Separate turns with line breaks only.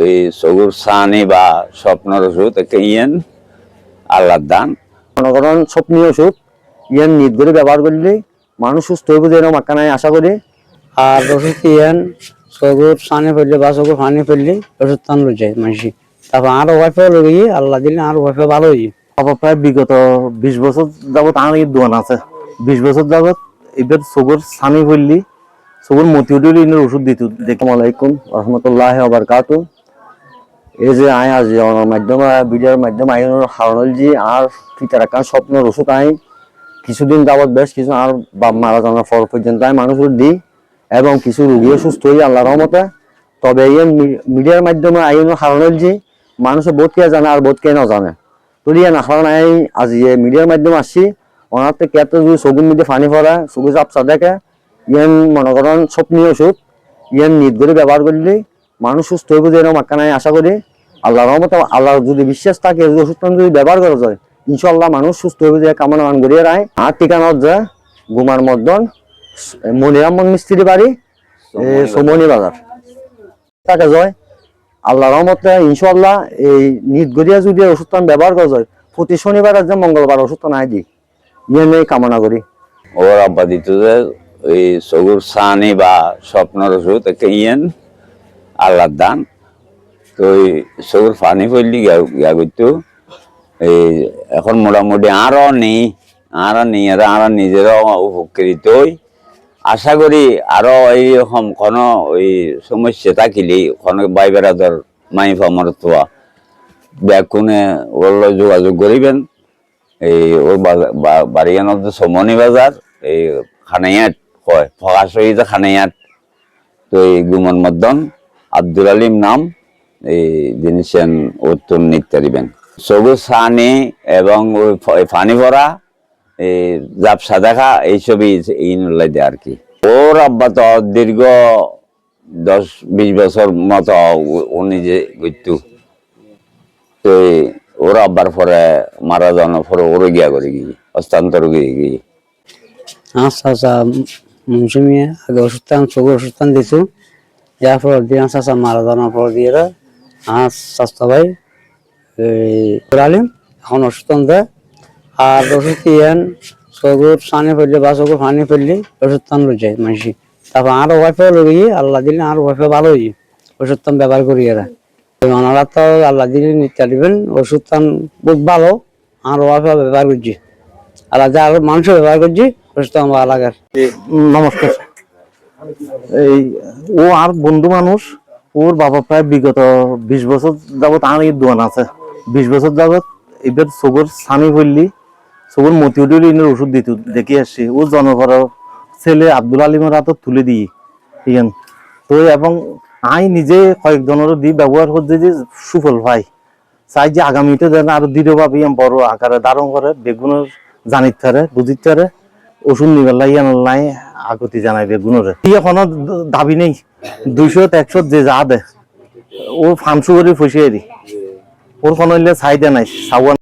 ওই সগুর সানি বা স্বপ্নর ওষুধ একটা ইয়েন আল্লাহর দান।
মনে করেন স্বপ্নীয় ওষুধ ইয়েন নিট করে ব্যবহার করলে মানুষ সুস্থ হইব যেন মাকানায় আশা করি।
আর ওষুধ ইয়ান? সগুর সানি ফেললে বা সগুর পানি ফেললে ওষুধ টান যায় মানুষ তারপর আরও ওয়াইফে লই আল্লাহ দিলে আর ওয়াইফে ভালো হই
আবার প্রায় বিগত বিশ বছর যাবত আমার এই দোকান আছে। বিশ বছর যাবত এবার সবর সানি ফেললি সবর মতি উঠলি ইনের ওষুধ দিত দেখলাম আলাইকুম রহমতুল্লাহ আবার কাতু এই যে আয় আজ মাধ্যমে ভিডিওর মাধ্যমে আই হারনল জি আর ফিতার একটা স্বপ্নের ওষুধ আই কিছুদিন যাবত বেশ কিছু আর বাপ মারা যাওয়ার পর পর্যন্ত আমি মানুষের দিই এবং কিছু রুগীও সুস্থ হই আল্লাহ রহমতে। তবে এই মিডিয়ার মাধ্যমে আইন হারনল জি মানুষে বোধ কে জানে আর বোধ কে না জানে তুলিয়া না কারণ আমি আজ ইয়ে মিডিয়ার মাধ্যমে আসছি। ওনার কেতে যদি চকুর মধ্যে পানি পড়া চকু চাপচা দেখে ইয়ান মনে করেন স্বপ্নীয় ওষুধ ইয়ান নিট করে ব্যবহার করলে, মানুষ সুস্থ হইব যেন মাকানায় আশা করি। আল্লাহ রহমত আল্লাহ যদি বিশ্বাস থাকে ওষুধটা যদি ব্যবহার করা যায় ইনশাল্লাহ মানুষ সুস্থ হইব যায় কামনা মান করিয়ে রায়। আর ঠিকানা যে গুমার মদন মনিরামন মিস্ত্রি বাড়ি সমনি বাজার তাকে জয়। আল্লাহ রহমতে ইনশাল্লাহ এই নিট গড়িয়া যদি ওষুধটা ব্যবহার করা যায় প্রতি শনিবার আর যে মঙ্গলবার ওষুধটা নাই দি ইয়ে নিয়ে কামনা করি।
ওর আব্বা দিত যে ওই সগুর সানি বা স্বপ্নর ওষুধ ইয়েন আল্লাহর দান। তো ওই সগুর পানি পড়লি গিয়া করতো এই এখন মোটামুটি আরও নেই আরও নেই আর আরও নিজেরও উপকৃত আশা করি আরও এইরকম কোনো ওই সমস্যা থাকিলে কোনো বাই বেড়াদর মাই ফামর তোয়া ব্যাকুনে ওর যোগাযোগ করিবেন এই ওর বাড়িয়ানোর সমনি বাজার এই খানাইয়াট হয় ফকা শহীদ খানাইয়াট তো এই গুমন মদন, আব্দুল আলিম নাম। এই জিনিসেন উত্তর নিতে পারিবেন সবুজ সানি এবং ওই ফ- এই পানি ভরা, এই জাপসা দেখা, এইসবই এই নলাই দেয় আর কি। ওর আব্বা তো দীর্ঘ দশ, বিশ বছর মতো উ- ও নিজে গইতু তো ওর আব্বার পরে মারা যাওয়ার পরে ওরে গিয়া করে গিয়ে হস্তান্তর গিয়ে গিয়ে
আচ্ছা আচ্ছা মৌসুমি আগে সগুর ওষুধ টান দিছু যার পর দিন চাচা মারা যাওয়ার পর দিয়ে আর স্বাস্থ্য ভাই করালিম এখন ওষুধ দেয় আর ওষুধ ইয়ান সগুর সানি ফেললে, বা সগুর পানি ফেললে, ওষুধ টান লই যায় মানুষ তারপর আর ওয়াইফে লই আল্লাহ দিলে আর ওয়াইফে ভালো হই ওষুধ টান ব্যবহার করি এরা। ওনারা তো আল্লাহ দিলে নিতে দিবেন, ওষুধ টান বহুত ভালো, আর ওয়াইফে ব্যবহার করছি। আর যা আর মাংস ব্যবহার করছি, ওষুধ টান ভালো লাগার।
নমস্কার। এই, ও আর বন্ধু মানুষ ওর বাবা প্রায় বিগত বিশ বছর যাবত আমার দোকান আছে। বিশ বছর যাবত এবার সবর সানি ফেললি সবর মতি উঠলি ইনের ওষুধ দিত, দেখি আসছি। ও জনপর ছেলে আব্দুল আলিমের হাতত তুলে দিই, ইয়ান। তো এবং আই নিজে কয়েকজনেরও দি ব্যবহার করতে যে সুফল পাই। চাই যে আগামীতে যেন আরও দৃঢ়ভাবে বড় আকারে ধারণ করে, বেগুনের জানিত থারে বুঝিত থারে ওষুধ নিবার লাই ইয়ান লাই আগতি জানাই বেগুনের। এখনও দাবি নেই। দুইশো একশো যে যা দে, ও ফামসু করে ফসিয়ে দি। ওর কোনো সাইডে নাই চাওয়া